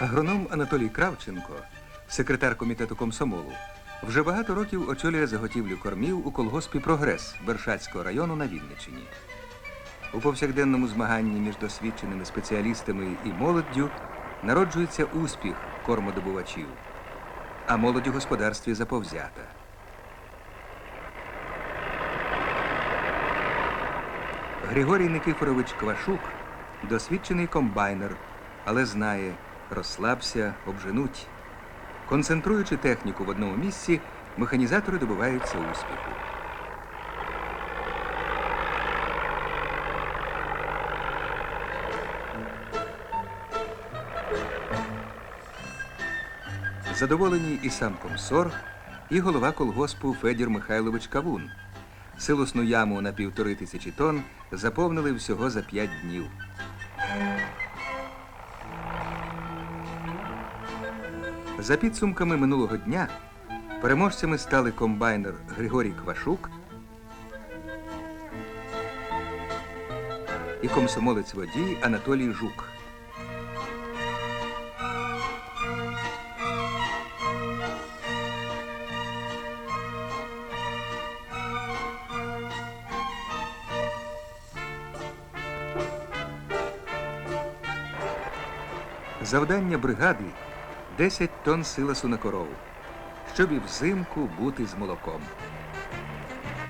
Агроном Анатолій Кравченко, секретар комітету комсомолу, вже багато років очолює заготівлю кормів у колгоспі Прогрес Бершацького району на Вінниччині. У повсякденному змаганні між досвідченими спеціалістами і молоддю народжується успіх кормодобувачів, а молодь у господарстві заповзята. Григорій Никифорович Квашук досвідчений комбайнер, але знає, розслабся, обженуть. Концентруючи техніку в одному місці, механізатори добиваються успіху. Задоволені і сам комсорг, і голова колгоспу Федір Михайлович Кавун. Силосну яму на півтори тисячі тонн заповнили всього за п'ять днів. За підсумками минулого дня переможцями стали комбайнер Григорій Квашук і комсомолець водій Анатолій Жук. Завдання бригади 10 тонн силосу на корову, щоб і взимку бути з молоком.